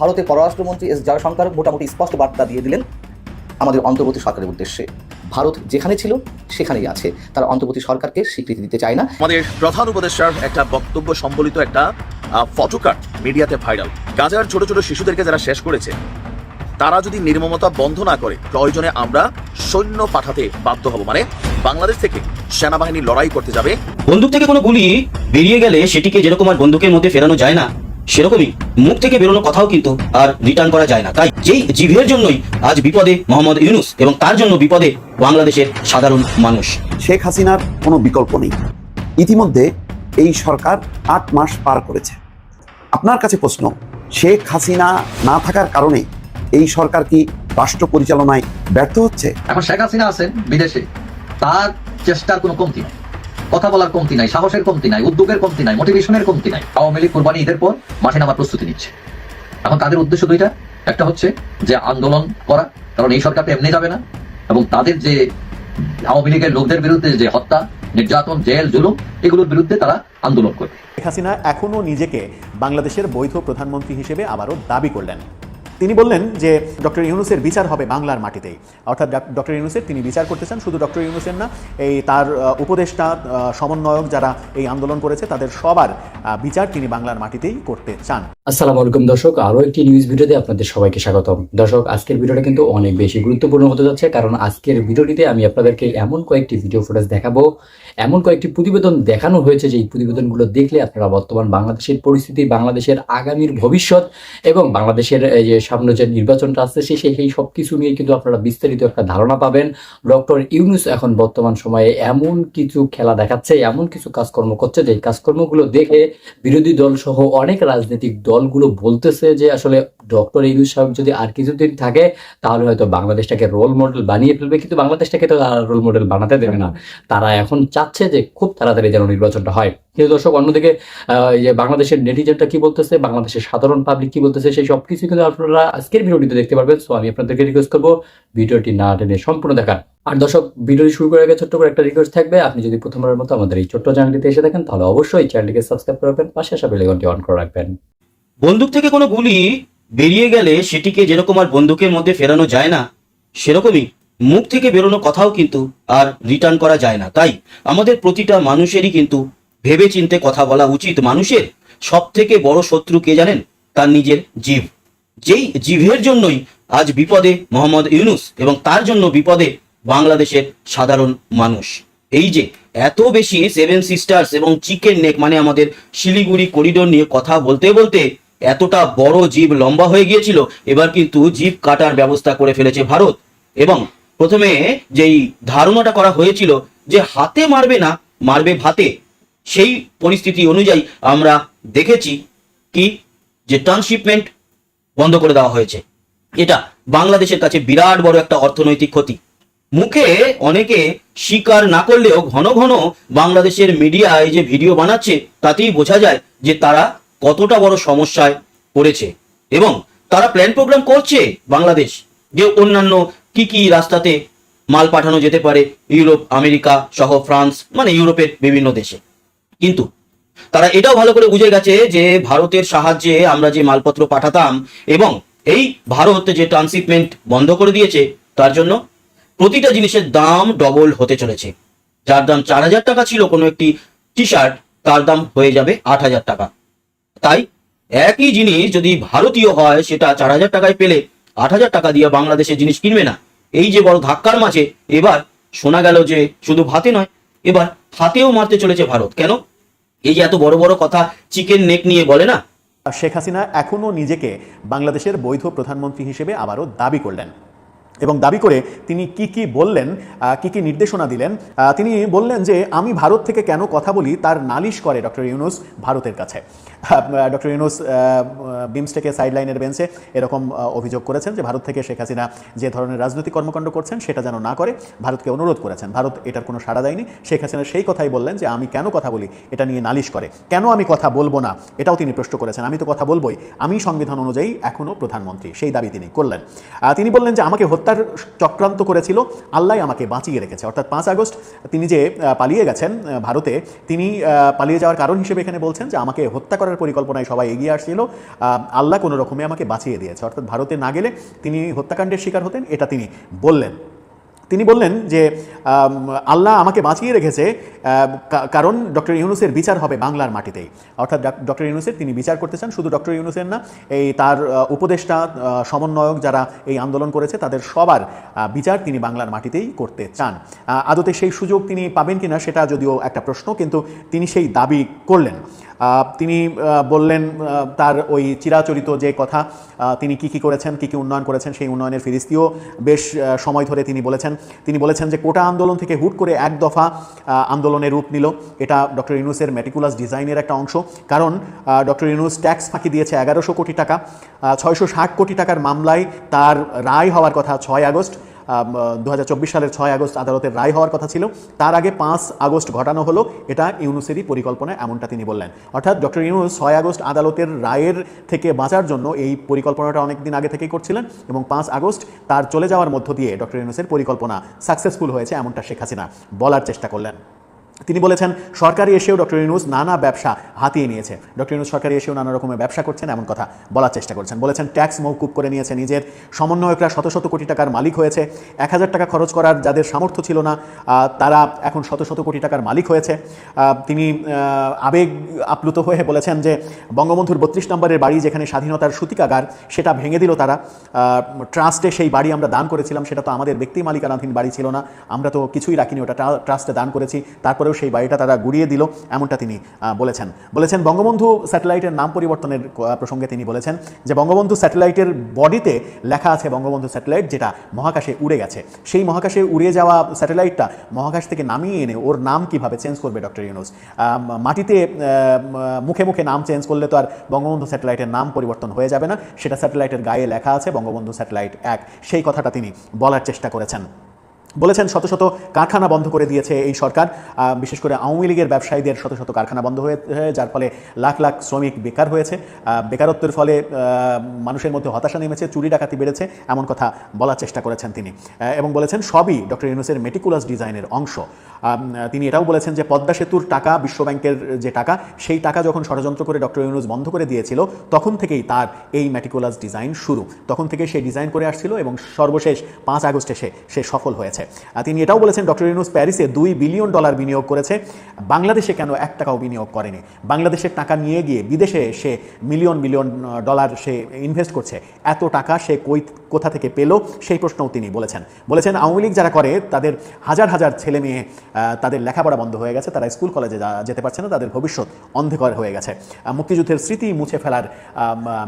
ভারতের পররাষ্ট্রমন্ত্রী এস জয়শঙ্কর মোটামুটি স্পষ্ট বার্তা দিয়ে দিলেন আমাদের অন্তর্বর্তী সরকারের উদ্দেশ্যে। ভারত যেখানে ছিল সেখানেই আছে। তারা অন্তর্বর্তী সরকারকে স্বীকৃতি দিতে চায় না। আমাদের প্রধান উপদেষ্টার একটা বক্তব্য সম্বলিত একটা ফটোকার্ড মিডিয়াতে ভাইরাল গাজার ছোট ছোট শিশুদেরকে যারা শেষ করেছে তারা যদি নির্মমতা বন্ধ না করে প্রয়োজনে আমরা সৈন্য পাঠাতে বাধ্য হব। মানে বাংলাদেশ থেকে সেনাবাহিনী লড়াই করতে যাবে। বন্দুক থেকে কোনো গুলি বেরিয়ে গেলে সেটিকে যেরকম আর বন্দুকের মধ্যে ফেরানো যায় না সেরকমই মুখ থেকে বেরোনো কথাও কিন্তু আর রিটার্ন করা যায় না। তাই যেই জিভের জন্যই আজ বিপদে মোহাম্মদ ইউনুস এবং তার জন্য বিপদে বাংলাদেশের সাধারণ মানুষ। শেখ হাসিনার কোনো বিকল্প নেই। ইতিমধ্যে এই সরকার আট মাস পার করেছে। আপনার কাছে প্রশ্ন শেখ হাসিনা না থাকার কারণে এই সরকার কি রাষ্ট্র পরিচালনায় ব্যর্থ হচ্ছে? এখন শেখ হাসিনা আছেন বিদেশে। তার চেষ্টার কোনো কমতি নাই। কথা বলার কমতি নাই, সাহসের কমতি নাই, উদ্যোগের কমতি নাই মোটিভেশনের কমতি নাই। আওয়ামী লীগ কোরবানি ঈদের পর মাঠে নামার প্রস্তুতি নিচ্ছে। এখন তাদের উদ্দেশ্য দুইটা। একটা হচ্ছে যে আন্দোলন করা, কারণ এই সরকার তো এমনি যাবে না। এবং তাদের যে আওয়ামী লীগের লোকদের বিরুদ্ধে যে হত্যা, নির্যাতন, জেল, জুলুম, এগুলোর বিরুদ্ধে তারা আন্দোলন করবে। শেখ হাসিনা এখনও নিজেকে বাংলাদেশের বৈধ প্রধানমন্ত্রী হিসেবে আবারও দাবি করলেন। তিনি বললেন যে ডক্টর ইউনুসের বিচার হবে বাংলার মাটিতেই। অর্থাৎ ডক্টর ইউনুসের তিনি বিচার করতে চান, শুধু ডক্টর ইউনুসের না, এই তার উপদেষ্টা সমন্বয়ক যারা এই আন্দোলন করেছে, তাদের সবার বিচার তিনি বাংলার মাটিতেই করতে চান। আসসালামু আলাইকুম দর্শক, আরও একটি নিউজ ভিডিওতে আপনাদের সবাইকে স্বাগতম। দর্শক, আজকের ভিডিওটা কিন্তু অনেক বেশি গুরুত্বপূর্ণ হতে যাচ্ছে, কারণ আজকের ভিডিওটিতে আমি আপনাদেরকে এমন কয়েকটি ভিডিও ফুটেজ দেখাবো। এমন কয়েকটি প্রতিবেদন দেখানো হয়েছে, যে এই প্রতিবেদনগুলো দেখলে আপনারা বর্তমান বাংলাদেশের পরিস্থিতি, বাংলাদেশের আগামীর ভবিষ্যৎ এবং বাংলাদেশের যে সামনে যে নির্বাচনটা আসছে, সে সেই সব কিছু নিয়ে কিন্তু আপনারা বিস্তারিত একটা ধারণা পাবেন। ডক্টর ইউনুস এখন বর্তমান সময়ে এমন কিছু খেলা দেখাচ্ছে, এমন কিছু কাজকর্ম করছে যে কাজকর্মগুলো দেখে বিরোধী দল সহ অনেক রাজনৈতিক দলগুলো বলতেছে যে আসলে ডক্টর ইউনুস সাহেব যদি আর কিছুদিন থাকে, তাহলে হয়তো বাংলাদেশটাকে রোল মডেল বানিয়ে ফেলবে। কিন্তু বাংলাদেশটাকে তো আর রোল মডেল বানাতে দেবে না। তারা এখন চাচ্ছে যে খুব তাড়াতাড়ি যেন নির্বাচনটা হয়। কিন্তু দর্শক, অন্যদিকে যে বাংলাদেশের নেটিজেনটা কি বলতেছে, বাংলাদেশের সাধারণ পাবলিক কি বলতেছে, সেই সব কিছু কিন্তু আপনারা আজকের ভিডিওটিতে দেখতে পারবেন। সো আমি আপনাদেরকে রিকোয়েস্ট করব, ভিডিওটি না টেনে সম্পূর্ণ দেখার। আর দর্শক, ভিডিওটি শুরু করার আগে ছোট্ট করে একটা রিকোয়েস্ট থাকবে। আপনি যদি প্রথমবারের মতো আমাদের এই ছোট্ট চ্যানেলটিতে এসে দেখেন তাহলে অবশ্যই চ্যানেলটিকে সাবস্ক্রাইব করে রাখবেন, পাশে আসা বেলাইকনটি অন করে রাখবেন। বন্দুক থেকে কোনো গুলি বেরিয়ে গেলে সেটিকে যেরকম আর বন্দুকের মধ্যে ফেরানো যায় না, সেরকমই মুখ থেকে বেরোনো কথাও কিন্তু আর রিটার্ন করা যায় না। তাই আমাদের প্রতিটা মানুষেরই কিন্তু ভেবে চিনতে কথা বলা উচিত। মানুষের সব থেকে বড় শত্রু কে জানেন? তার নিজের জীব। যেই জিভের জন্যই আজ বিপদে মোহাম্মদ ইউনুস এবং তার জন্য বিপদে বাংলাদেশের সাধারণ মানুষ। এই যে এত বেশি সেভেন সিস্টার্স এবং চিকেন নেক মানে আমাদের শিলিগুড়ি করিডোর নিয়ে কথা বলতে বলতে এতটা বড় জীব লম্বা হয়ে গিয়েছিল, এবার কিন্তু জীব কাটার ব্যবস্থা করে ফেলেছে ভারত। এবং প্রথমে যেই ধারণাটা করা হয়েছিল যে হাতে মারবে না, মারবে ভাতে। সেই পরিস্থিতি অনুযায়ী আমরা দেখেছি কি, যে ট্রান্সশিপমেন্ট বন্ধ করে দেওয়া হয়েছে। এটা বাংলাদেশের কাছে বিরাট বড় একটা অর্থনৈতিক ক্ষতি। মুখে অনেকে স্বীকার না করলেও ঘন ঘন বাংলাদেশের মিডিয়ায় যে ভিডিও বানাচ্ছে, তাতেই বোঝা যায় যে তারা কতটা বড় সমস্যায় পড়েছে। এবং তারা প্ল্যান প্রোগ্রাম করছে বাংলাদেশ যে অন্যান্য কি কি রাস্তাতে মাল পাঠানো যেতে পারে, ইউরোপ, আমেরিকা সহ ফ্রান্স মানে ইউরোপের বিভিন্ন দেশে। কিন্তু তারা এটাও ভালো করে বুঝে গেছে যে ভারতের সাহায্যে আমরা যে মালপত্র পাঠাতাম এবং এই ভারত যে ট্রান্সশিপমেন্ট বন্ধ করে দিয়েছে, তার জন্য প্রতিটা জিনিসের দাম ডবল হতে চলেছে। যার দাম চার হাজার টাকা ছিল কোনো একটি টি শার্ট তার দাম হয়ে যাবে আট হাজার টাকা। তাই একই জিনিস যদি ভারতীয় হয়, সেটা চার হাজার টাকায় পেলে আট হাজার টাকা দিয়ে বাংলাদেশের জিনিস কিনবে না। এই যে বড় ধাক্কার মাঝে এবার শোনা গেল যে শুধু ভাতে নয়, এবার হাতেও মারতে চলেছে ভারত। কেন? এই যে এত বড় বড় কথা চিকেন নেক নিয়ে বলে না? শেখ হাসিনা এখনও নিজেকে বাংলাদেশের বৈধ প্রধানমন্ত্রী হিসেবে আবারও দাবি করলেন। এবং দাবি করে তিনি কি কি বললেন কি কি নির্দেশনা দিলেন তিনি বললেন যে, আমি ভারত থেকে কেন কথা বলি, তার নালিশ করে ডক্টর ইউনুস ভারতের কাছে। ডক্টর ইউনুস বিমস্টেকের সাইডলাইনের বেঞ্চে এরকম অভিযোগ করেছেন যে ভারত থেকে শেখ হাসিনা যে ধরনের রাজনৈতিক কর্মকাণ্ড করছেন সেটা যেন না করে, ভারতকে অনুরোধ করেছেন। ভারত এটার কোনো সাড়া দেয়নি। শেখ হাসিনা সেই কথাই বললেন যে আমি কেন কথা বলি, এটা নিয়ে নালিশ করে। কেন আমি কথা বলব না, এটাও তিনি প্রশ্ন করেছেন। আমি তো কথা বলবোই। আমি সংবিধান অনুযায়ী এখনও প্রধানমন্ত্রী, সেই দাবি তিনি করলেন। তিনি বললেন যে আমাকে হত্যার চক্রান্ত করেছিল, আল্লাহ আমাকে বাঁচিয়ে রেখেছে। অর্থাৎ পাঁচ আগস্ট তিনি যে পালিয়ে গেছেন ভারতে, তিনি পালিয়ে যাওয়ার কারণ হিসেবে এখানে বলছেন যে আমাকে হত্যা করার করার পরিকল্পনায় সবাই এগিয়ে আসছিল। আল্লাহ কোনো রকমে আমাকে বাঁচিয়ে দিয়েছে। অর্থাৎ ভারতে না গেলে তিনি হত্যাকাণ্ডের শিকার হতেন, এটা তিনি বললেন। তিনি বললেন যে আল্লাহ আমাকে বাঁচিয়ে রেখেছে কারণ ডক্টর ইউনুসের বিচার হবে বাংলার মাটিতেই। অর্থাৎ ডক্টর ইউনুসের তিনি বিচার করতে চান, শুধু ডক্টর ইউনুসের না, এই তার উপদেষ্টা সমন্বয়ক যারা এই আন্দোলন করেছে, তাদের সবার বিচার তিনি বাংলার মাটিতেই করতে চান। আদতে সেই সুযোগ তিনি পাবেন কিনা, সেটা যদিও একটা প্রশ্ন, কিন্তু তিনি সেই দাবি করলেন। তিনি বললেন তার ওই চিরাচরিত যে কথা তিনি কি কি করেছেন কি কি উন্নয়ন করেছেন সেই উন্নয়নের ফিরিস্তিও বেশ সময় ধরে তিনি বলেছেন। তিনি বলেছেন যে কোটা আন্দোলন থেকে হুট করে এক দফা আহ, আন্দোলনের রূপ নিল। এটা ডক্টর ইউনুসের মেটিকুলাস ডিজাইনের একটা অংশ। কারণ ডক্টর ইউনুস ট্যাক্স ফাঁকি দিয়েছে এগারোশো কোটি টাকা ছয়শো ষাট কোটি টাকার মামলায় তার রায় হওয়ার কথা ছয় আগস্ট। দু হাজার চব্বিশ সালের ছয় আগস্ট আদালতের রায় হওয়ার কথা ছিল। তার আগে পাঁচ আগস্ট ঘটানো হলো। এটা ইউনুসেরই পরিকল্পনা এমনটা তিনি বললেন। অর্থাৎ ডক্টর ইউনুস ছয় আগস্ট আদালতের রায়ের থেকে বাঁচার জন্য এই পরিকল্পনাটা অনেকদিন আগে থেকেই করছিলেন এবং পাঁচ আগস্ট তার চলে যাওয়ার মধ্য দিয়ে ডক্টর ইউনুসের পরিকল্পনা সাকসেসফুল হয়েছে এমনটা শেখ হাসিনা বলার চেষ্টা করলেন। তিনি বলেছেন, সরকারি এসেও ডক্টর ইউনুস নানা ব্যবসা হাতিয়ে নিয়েছে। ডক্টর ইউনুস সরকারি এসেও নানা রকমের ব্যবসা করছেন, এমন কথা বলার চেষ্টা করছেন। বলেছেন, ট্যাক্স মৌকুব করে নিয়েছে নিজের। সমন্বয়করা শত শত কোটি টাকার মালিক হয়েছে। এক হাজার টাকা খরচ করার যাদের সামর্থ্য ছিল না তারা এখন শত শত কোটি টাকার মালিক হয়েছে। তিনি আবেগ আপ্লুত হয়ে বলেছেন যে, বঙ্গবন্ধুর বত্রিশ নম্বরের বাড়ি যেখানে স্বাধীনতার সূতিকাগার, সেটা ভেঙে দিল তারা। ট্রাস্টে সেই বাড়ি আমরা দান করেছিলাম, সেটা তো আমাদের ব্যক্তি মালিকানাধীন বাড়ি ছিল না। আমরা তো কিছুই রাখিনি, ওটা ট্রাস্টে দান করেছি। তারপরেও সেই বাড়িটা তারা গুড়িয়ে দিল, এমনটা তিনি বলেছেন। বলেছেন বঙ্গবন্ধু স্যাটেলাইটের নাম পরিবর্তনের প্রসঙ্গে তিনি বলেছেন যে বঙ্গবন্ধু স্যাটেলাইটের বডিতে লেখা আছে বঙ্গবন্ধু স্যাটেলাইট যেটা মহাকাশে উড়ে গেছে। সেই মহাকাশে উড়ে যাওয়া স্যাটেলাইটটা মহাকাশ থেকে নামিয়ে এনে ওর নাম কীভাবে চেঞ্জ করবে, ডক্টর ইউনুস? মাটিতে মুখে মুখে নাম চেঞ্জ করলে তো আর বঙ্গবন্ধু স্যাটেলাইটের নাম পরিবর্তন হয়ে যাবে না। সেটা স্যাটেলাইটের গায়ে লেখা আছে বঙ্গবন্ধু স্যাটেলাইট এক। সেই কথাটা তিনি বলার চেষ্টা করেছেন। বলেছেন, শত শত কারখানা বন্ধ করে দিয়েছে এই সরকার। বিশেষ করে আওয়ামী লীগের ব্যবসায়ীদের শত শত কারখানা বন্ধ হয়ে যার ফলে লাখ লাখ শ্রমিক বেকার হয়েছে। বেকারত্বের ফলে মানুষের মধ্যে হতাশা নেমেছে, চুরি ডাকাতি বেড়েছে, এমন কথা বলার চেষ্টা করেছেন তিনি। এবং বলেছেন, সবই ডক্টর ইউনুসের মেটিকুলাস ডিজাইনের অংশ। তিনি এটাও বলেছেন যে পদ্মা সেতুর টাকা বিশ্বব্যাংকের যে টাকা, সেই টাকা যখন ষড়যন্ত্র করে ডক্টর ইউনুস বন্ধ করে দিয়েছিল, তখন থেকেই তার এই ম্যাটিকুলাস ডিজাইন শুরু। তখন থেকে সে ডিজাইন করে আসছিল এবং সর্বশেষ পাঁচ আগস্টে সে সে সফল হয়েছে। তিনি এটাও বলেছেন ডক্টর ইউনুস প্যারিসে দুই বিলিয়ন ডলার বিনিয়োগ করেছে। বাংলাদেশে কেন এক টাকাও বিনিয়োগ করেনি? বাংলাদেশের টাকা নিয়ে গিয়ে বিদেশে সে মিলিয়ন মিলিয়ন ডলার সে ইনভেস্ট করছে। এত টাকা সে কই কোথা থেকে পেল সেই প্রশ্নও তিনি বলেছেন। বলেছেন, আওয়ামী লীগ যারা করে, তাদের হাজার হাজার ছেলে মেয়ে তাদের লেখাপড়া বন্ধ হয়ে গেছে, তারা স্কুল, কলেজে যেতে পারছে না, তাদের ভবিষ্যৎ অন্ধকার হয়ে গেছে। মুক্তিযুদ্ধের স্মৃতি মুছে ফেলার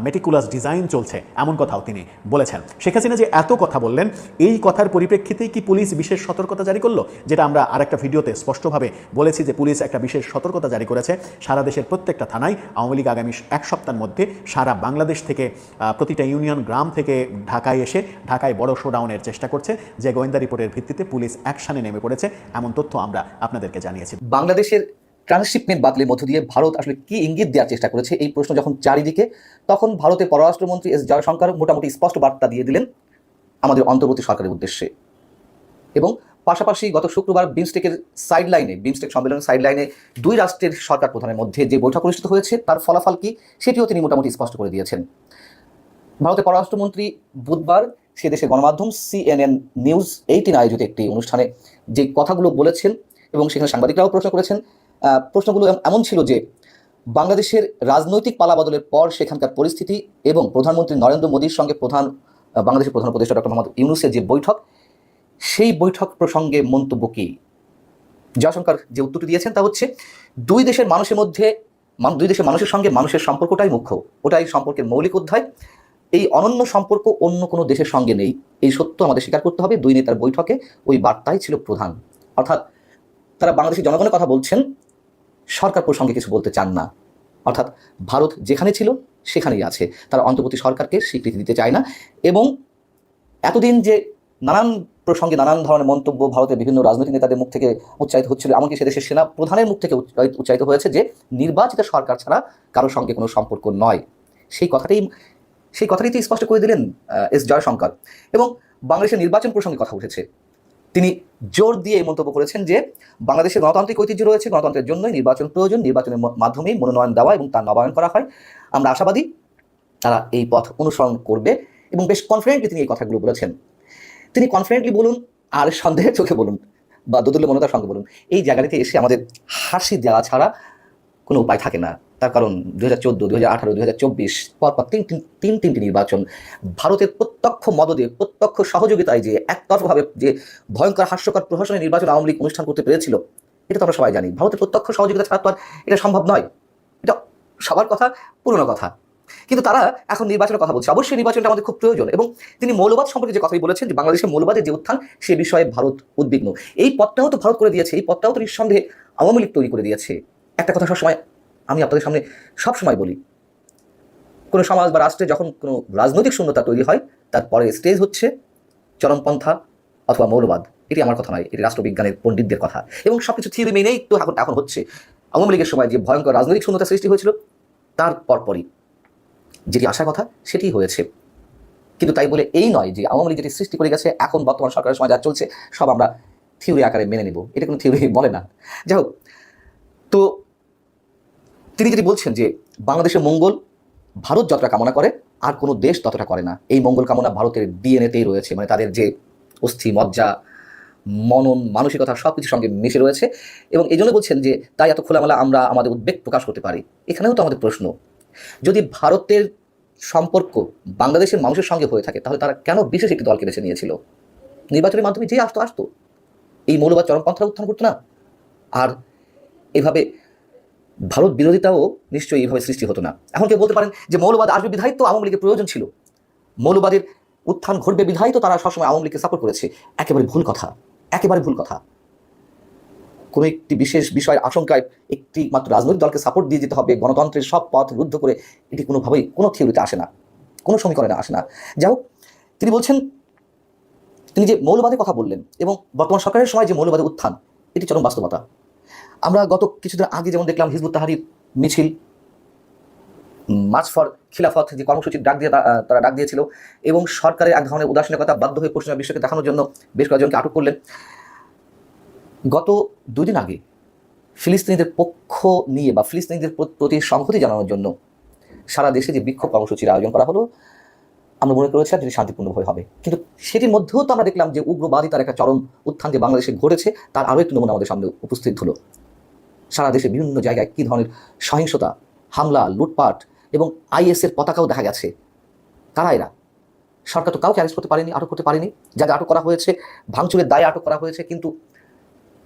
মেটিকুলাস ডিজাইন চলছে, এমন কথাও তিনি বলেছেন। শেখ হাসিনা যে এত কথা বললেন, এই কথার পরিপ্রেক্ষিতেই কি পুলিশ বিশেষ সতর্কতা জারি করল? যেটা আমরা আরেকটা ভিডিওতে স্পষ্টভাবে বলেছি যে পুলিশ একটা বিশেষ সতর্কতা জারি করেছে। সারা দেশের প্রত্যেকটা থানায় আওয়ামী লীগ আগামী এক সপ্তাহের মধ্যে সারা বাংলাদেশ থেকে প্রতিটা ইউনিয়ন, গ্রাম থেকে ঢাকায় এসে ঢাকায় বড় শোডাউনের চেষ্টা করছে। যে গোয়েন্দা রিপোর্টের ভিত্তিতে পুলিশ অ্যাকশনে নেমে পড়েছে, এমন তথ্য আমরা আপনাদেরকে জানিয়েছি। বাংলাদেশের ট্রান্সশিপমেন্ট বাতিলের মধ্য দিয়ে ভারত আসলে কি ইঙ্গিত দেওয়ার চেষ্টা করেছে এই প্রশ্ন যখন চারিদিকে, তখন ভারতের পররাষ্ট্রমন্ত্রী এস জয়শঙ্কর মোটামুটি স্পষ্ট বার্তা দিয়ে দিলেন আমাদের অন্তর্বর্তী সরকারের উদ্দেশ্যে। এবং পাশাপাশি গত শুক্রবার বিমস্টেকের সাইড লাইনে বিমস্টেক সম্মেলনের সাইড লাইনে দুই রাষ্ট্রের সরকার প্রধানের মধ্যে যে বৈঠক অনুষ্ঠিত হয়েছে, তার ফলাফল কি, সেটিও তিনি মোটামুটি স্পষ্ট করে দিয়েছেন। ভারতের পররাষ্ট্রমন্ত্রী বুধবার সে দেশের গণমাধ্যম সিএনএন নিউজ এইটিন আয়োজিত একটি অনুষ্ঠানে যে কথাগুলো বলেছেন এবং সেখানে সাংবাদিকরাও প্রশ্ন করেছেন প্রশ্নগুলো এম- এমন ছিল যে বাংলাদেশের রাজনৈতিক পালাবদলের পর সেখানকার পরিস্থিতি এবং প্রধানমন্ত্রী নরেন্দ্র মোদীর সঙ্গে প্রধান বাংলাদেশের প্রধান উপদেষ্টা ডক্টর মোহাম্মদ ইউনুসের যে বৈঠক, সেই বৈঠক প্রসঙ্গে মন্তব্য কি? জয়শঙ্কর যে উত্তরটি দিয়েছেন তা হচ্ছে, দুই দেশের মানুষের মধ্যে দুই দেশের মানুষের সঙ্গে মানুষের সম্পর্কটাই মুখ্য। ওটাই সম্পর্কের মৌলিক অধ্যায়। এই অনন্য সম্পর্ক অন্য কোনো দেশের সঙ্গে নেই। এই সত্য আমাদের স্বীকার করতে হবে। দুই নেতার বৈঠকে ওই বার্তাই ছিল প্রধান। অর্থাৎ তারা বাংলাদেশের জনগণের কথা বলছেন, সরকার প্রসঙ্গে কিছু বলতে চান না। অর্থাৎ ভারত যেখানে ছিল, সেখানেই আছে। তারা অন্তর্বর্তী সরকারকে স্বীকৃতি দিতে চায় না। এবং এতদিন যে নানান প্রসঙ্গে নানান ধরনের মন্তব্য ভারতের বিভিন্ন রাজনৈতিক নেতাদের মুখ থেকে উচ্চারিত হচ্ছিল, এমনকি সে দেশের সেনা প্রধানের মুখ থেকে উচ্চারিত- হয়েছে যে, নির্বাচিত সরকার ছাড়া কারোর সঙ্গে কোনো সম্পর্ক নয়। সেই কথাটাই সেই কথাটাই তো স্পষ্ট করে দিলেন এস জয়শঙ্কর। এবং বাংলাদেশের নির্বাচন প্রসঙ্গে কথা উঠেছে। তিনি জোর দিয়ে এই মন্তব্য করেছেন যে বাংলাদেশের গণতান্ত্রিক ঐতিহ্য রয়েছে, গণতন্ত্রের জন্যই নির্বাচন প্রয়োজন, নির্বাচনের মাধ্যমেই মনোনয়ন দেওয়া এবং তার নবায়ন করা হয়। আমরা আশাবাদী তারা এই পথ অনুসরণ করবে এবং বেশ কনফিডেন্টলি তিনি এই কথাগুলো বলেছেন। তিনি কনফিডেন্টলি বলুন, আর সন্দেহের চোখে বলুন বা দোদুল্য মনতার সঙ্গে বলুন, এই জায়গাটিতে এসে আমাদের হাসি দেওয়া ছাড়া কোনো উপায় থাকে না। তার কারণ দু হাজার চোদ্দ দু হাজার আঠারো দু হাজার চব্বিশ, পরপর তিন তিন তিন তিনটি নির্বাচন, ভারতের প্রত্যক্ষ মদদে, প্রত্যক্ষ সহযোগিতায় যে একতরফভাবে যে ভয়ঙ্কর, হাস্যকর প্রশাসনের নির্বাচন আওয়ামী লীগ অনুষ্ঠান করতে পেরেছিল, এটা তো আমরা সবাই জানি। ভারতের প্রত্যক্ষ সহযোগিতা ছাড়া তো আর এটা সম্ভব নয়। এটা সবার কথা, পুরনো কথা। কিন্তু তারা এখন নির্বাচনের কথা বলছে। অবশ্যই নির্বাচনটা আমাদের খুব প্রয়োজন এবং তিনি মৌলবাদ সম্পর্কে যে কথাই বলেছেন যে বাংলাদেশের মৌলবাদের যে উত্থান, সে বিষয়ে ভারত উদ্বিগ্ন। এই পথটাও তো ভারত করে দিয়েছে, এই পথটাও তো নিঃসন্দেহে আওয়ামী লীগ তৈরি করে দিয়েছে। একটা কথা সবসময় আমি আপনাদের সামনে সবসময় বলি, কোনো সমাজ বা রাষ্ট্রে যখন কোনো রাজনৈতিক শূন্যতা তৈরি হয় তারপরে স্টেজ হচ্ছে চরমপন্থা অথবা মৌলবাদ। এটি আমার কথা নয়, এটি রাষ্ট্রবিজ্ঞানের পণ্ডিতদের কথা। এবং সব কিছু থিওরি মেনেই তো এখন এখন হচ্ছে। আওয়ামী লীগের সময় যে ভয়ঙ্কর রাজনৈতিক শূন্যতা সৃষ্টি হয়েছিল, তার পরপরই যেটি আসার কথা সেটি হয়েছে। কিন্তু তাই বলে এই নয় যে আওয়ামী লীগ যেটি সৃষ্টি করে গেছে, এখন বর্তমান সরকারের সময় যা চলছে, সব আমরা থিওরি আকারে মেনে নেব। এটা কোনো থিওরি বলে না। যাই হোক, তো তিনি যেটি বলছেন যে বাংলাদেশের মঙ্গল ভারত যতটা কামনা করে, আর কোনো দেশ ততটা করে না। এই মঙ্গল কামনা ভারতের ডিএনএতেই রয়েছে। মানে তাদের যে অস্থি, মজ্জা, মনন, মানসিকতা সব কিছুর সঙ্গে মিশে রয়েছে এবং এই জন্য বলছেন যে তাই এত খোলামেলা আমরা আমাদের উদ্বেগ প্রকাশ করতে পারি। এখানেও তো আমাদের প্রশ্ন, যদি ভারতের সম্পর্ক বাংলাদেশের মানুষের সঙ্গে হয়ে থাকে, তাহলে তারা কেন বিশেষ একটি দলকে বেছে নিয়েছিল? নির্বাচনের মাধ্যমে যে আসতো আসতো। এই মৌলবাদ চরমপন্থা উত্থান করতো না। আর এভাবে ভারত বিরোধিতাও নিশ্চয়ই এইভাবে সৃষ্টি হতো না। এখন কেউ বলতে পারেন যে মৌলবাদ আসবে বিধায়িত আওয়ামী লীগের প্রয়োজন ছিল। মৌলবাদের উত্থান ঘটবে বিধায়িত, তারা সবসময় আওয়ামী লীগকে সাপোর্ট করেছে। একেবারে ভুল কথা। একেবারে ভুল কথা। কোনো একটি বিশেষ বিষয়ের আশঙ্কায় একটি মাত্র রাজনৈতিক দলকে সাপোর্ট দিয়ে যেতে হবে, গণতন্ত্রের সব পথ রুদ্ধ করে এটি কোনোভাবেই কোনো থিওরিতে আসে না। কোনো সমীকরণে আসে না। যাই হোক, তিনি বলছেন, তিনি যে মৌলবাদের কথা বললেন এবং বর্তমান সরকারের সময় যে মৌলবাদের উত্থান, এটি চরম বাস্তবতা। আমরা গত কিছুদিন আগে যেমন দেখলাম হিজবুত তাহারির মিছিল মার্চ ফর খিলাফত যে কর্মসূচির ডাক দিয়ে তারা ডাক দিয়েছিল এবং সরকারের এক ধরনের উদাসীনতা বাধ্য হয়ে পশ্চিমা বিশ্বকে দেখানোর জন্য বেশ কয়েকজনকে আটক করলেন। গত দুদিন আগে ফিলিস্তিনিদের পক্ষ নিয়ে বা ফিলিস্তিনিদের প্রতি সংহতি জানানোর জন্য সারা দেশে যে বিক্ষোভ কর্মসূচির আয়োজন করা হলো আমরা মনে করেছিলাম যেটি শান্তিপূর্ণভাবে হবে। কিন্তু সেটির মধ্যেও তো আমরা দেখলাম যে উগ্রবাদী তার একটা চরম উত্থান যে বাংলাদেশে ঘটেছে, তার আরও একটি নমুনা আমাদের সামনে উপস্থিত হলো। সারা দেশে বিভিন্ন জায়গায় কী ধরনের সহিংসতা, হামলা, লুটপাট এবং আইএসের পতাকাও দেখা গেছে। কারা এরা? সরকার তো কাউকে অ্যারেস্ট করতে পারেনি, আটক করতে পারেনি। যাদের আটক করা হয়েছে, ভাঙচুরের দায়ে আটক করা হয়েছে, কিন্তু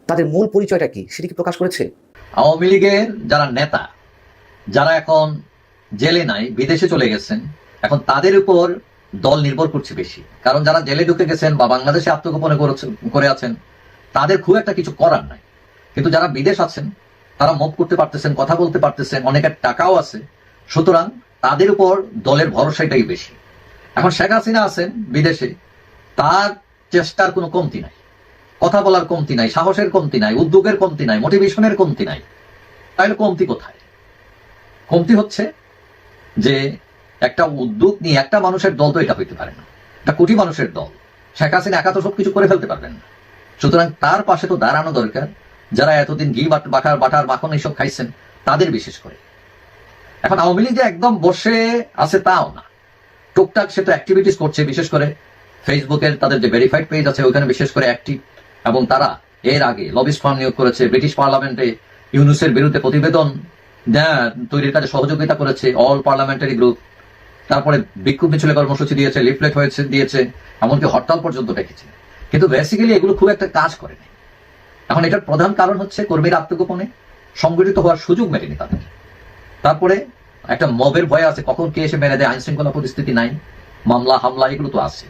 তাদের মূল পরিচয়টা কি, সেটি কি প্রকাশ করেছে? আওয়ামী লীগের যারা নেতা, যারা এখন জেলে নাই, বিদেশে চলে গেছেন এখন তাদের উপর দল নির্ভর করছে বেশি। কারণ যারা জেলে ঢুকে গেছেন বা বাংলাদেশে আত্মগোপনে করে আছেন, তাদের খুব একটা কিছু করার নাই। কিন্তু যারা বিদেশ আছেন, তারা মুভ করতে পারতেছেন, কথা বলতে পারতেছেন, অনেকের টাকাও আছে। সুতরাং তাদের উপর দলের ভরসাটাই বেশি। এখন শেখ হাসিনা আছেন বিদেশে, তার চেষ্টার কোনো কমতি নাই। কথা বলার কমতি নাই, সাহসের কমতি নাই, উদ্যোগের কমতি নাই মোটিভেশনের কমতি নাই। তাহলে কমতি কোথায়? কমতি হচ্ছে যে একটা উদ্যোগ নিয়ে একটা মানুষের দল তো এটা হইতে পারে না। একটা কোটি মানুষের দল। শেখ হাসিনা একা তো সবকিছু করে ফেলতে পারবেন না। সুতরাং তার পাশে তো দাঁড়ানো দরকার। যারা এতদিন ঘি বাটার বাটার মাখন এইসব খাইছেন, তাদের বিশেষ করে। এখন আওয়ামী লীগ যে একদম বসে আছে তাও না। টুকটাক সে তো অ্যাক্টিভিটিস করছে, বিশেষ করে ফেসবুকের তাদের যে ভেরিফাইড পেজ আছে, ওখানে বিশেষ করে অ্যাক্টিভ এবং তারা এর আগে লবিস ফার্ম নিয়োগ করেছে ব্রিটিশ পার্লামেন্টে ইউনুসের বিরুদ্ধে প্রতিবেদন তৈরির কাজে সহযোগিতা করেছে অল পার্লামেন্টারি গ্রুপ তারপরে বিক্ষোভ মিছিলে কর্মসূচি দিয়েছে, লিফলেট হয়েছে, দিয়েছে, এমনকি হরতাল পর্যন্ত ডেকেছে কিন্তু বেসিক্যালি এগুলো খুব একটা কাজ করেনি এখন এটার প্রধান কারণ হচ্ছে কর্মীর আত্মগোপনে সংগঠিত হওয়ার সুযোগ মেলেনি তাদের। তারপরে একটা মবের ভয় আছে, কখন কে এসে মেরে দেয় আইন শৃঙ্খলা পরিস্থিতি নাই। মামলা, হামলা, এগুলো তো আছে।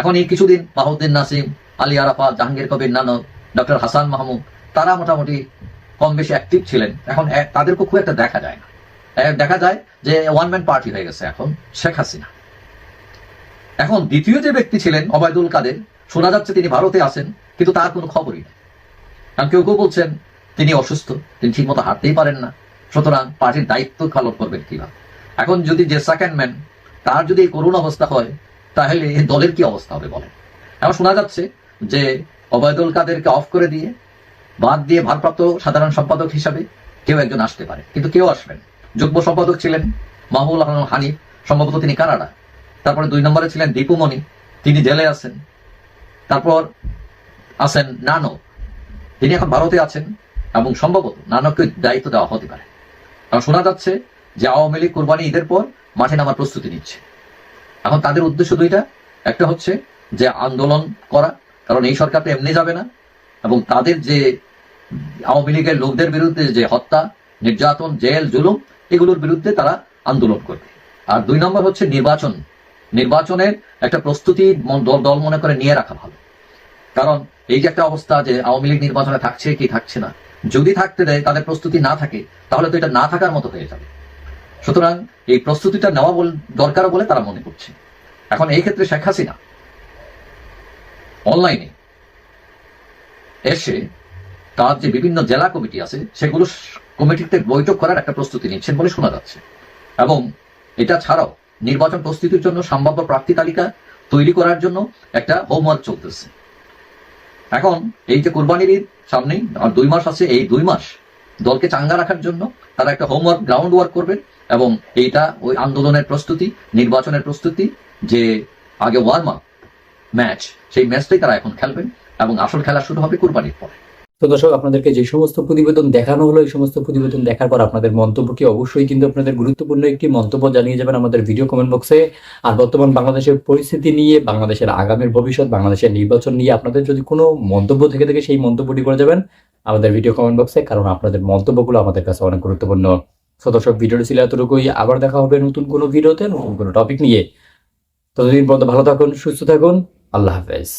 এখন এই কিছুদিন বাহুদ্দিন নাসিম, আলী আরাফা জাহাঙ্গীর কবির নানক ডক্টর হাসান মাহমুদ, তারা মোটামুটি কম বেশি অ্যাক্টিভ ছিলেন। এখন তাদেরকে খুব একটা দেখা যায় না। দেখা যায় যে ওয়ান ম্যান পার্টি হয়ে গেছে এখন, শেখ হাসিনা। এখন দ্বিতীয় যে ব্যক্তি ছিলেন, অবায়দুল কাদের, শোনা যাচ্ছে তিনি ভারতে আছেন, কিন্তু তার কোনো খবরই নেই। কারণ কেউ কেউ বলছেন, তিনি অসুস্থ, তিনি ঠিকমতো হাঁটতেই পারেন না। সুতরাং পার্টির দায়িত্ব পালন করবেন কীভাবে? এখন যদি যে সেকেন্ড ম্যান তার যদি করুণ অবস্থা হয়, তাহলে দলের কি অবস্থা হবে বলেন? এখন শোনা যাচ্ছে যে অবৈদুল কাদেরকে অফ করে দিয়ে, বাদ দিয়ে ভারপ্রাপ্ত সাধারণ সম্পাদক হিসাবে কেউ একজন আসতে পারে, কিন্তু কেউ আসবেন যুগ্ম সম্পাদক ছিলেন মাহবুল আলম হানিফ সম্ভবত তিনি কানাডা। তারপরে দুই নম্বরে ছিলেন দীপুমণি তিনি জেলে আছেন। তারপর আছেন নানক তিনি এখন ভারতে আছেন এবং সম্ভবত নানককে দায়িত্ব দেওয়া হতে পারে। কারণ শোনা যাচ্ছে যে আওয়ামী লীগ কোরবানি ঈদের পর মাঠে নামার প্রস্তুতি নিচ্ছে। এখন তাদের উদ্দেশ্য দুইটা। একটা হচ্ছে যে আন্দোলন করা, কারণ এই সরকার তো এমনি যাবে না। এবং তাদের যে আওয়ামী লীগের লোকদের বিরুদ্ধে যে হত্যা, নির্যাতন, জেল, জুলুম এগুলোর বিরুদ্ধে তারা আন্দোলন করবে। আর দুই নম্বর হচ্ছে নির্বাচন। নির্বাচনের একটা প্রস্তুতি দল মনে করে নিয়ে রাখা ভালো। কারণ এই যে একটা অবস্থা যে আওয়ামী লীগ নির্বাচনে থাকছে কি থাকছে না, যদি থাকতে দেয়, তাদের প্রস্তুতি না থাকে, তাহলে তো এটা না থাকার মতো হয়ে যাবে। সুতরাং এই প্রস্তুতিটা নেওয়া দরকার বলে তারা মনে করছে। এখন এই ক্ষেত্রে শেখ হাসিনা অনলাইনে এসে তার যে বিভিন্ন জেলা কমিটি আছে, সেগুলো কমিটিতে বৈঠক করার একটা প্রস্তুতি নিচ্ছেন বলে শোনা যাচ্ছে। এবং এটা ছাড়াও নির্বাচন প্রস্তুতির জন্য সম্ভাব্য প্রার্থী তালিকা তৈরি করার জন্য একটা হোমওয়ার্ক চলতেছে। এখন এই যে কোরবানির ঈদ সামনেই, আর দুই মাস আছে, এই দুই মাস দলকে চাঙ্গা রাখার জন্য তারা একটা হোমওয়ার্ক গ্রাউন্ড ওয়ার্ক করবেন এবং এইটা ওই আন্দোলনের প্রস্তুতি, নির্বাচনের প্রস্তুতি, যে আগে ওয়ার্ম আপ ম্যাচ সেই ম্যাচটাই তারা এখন খেলবেন এবং আসল খেলা শুরু হবে কোরবানির পরে। তো দর্শক, আপনাদেরকে যে সমস্ত প্রতিবেদন দেখানো হলো, এই সমস্ত প্রতিবেদন দেখার পর আপনাদের মন্তব্যকে অবশ্যই কিন্তু আপনাদের গুরুত্বপূর্ণ একটি মন্তব্য জানিয়ে যাবেন আমাদের ভিডিও কমেন্ট বক্সে আর বর্তমান বাংলাদেশের পরিস্থিতি নিয়ে, বাংলাদেশের আগামীর ভবিষ্যৎ, বাংলাদেশের নির্বাচন নিয়ে আপনাদের যদি কোনো মন্তব্য থেকে থাকে, সেই মন্তব্যটি করে যাবেন আমাদের ভিডিও কমেন্ট বক্সে কারণ আপনাদের মন্তব্যগুলো আমাদের কাছে অনেক গুরুত্বপূর্ণ। তো দর্শক, ভিডিওটি ছিল এতটুকুই। আবার দেখা হবে নতুন কোনো ভিডিওতে, নতুন কোনো টপিক নিয়ে। ততদিন পর্যন্ত ভালো থাকুন, সুস্থ থাকুন। আল্লাহ হাফেজ।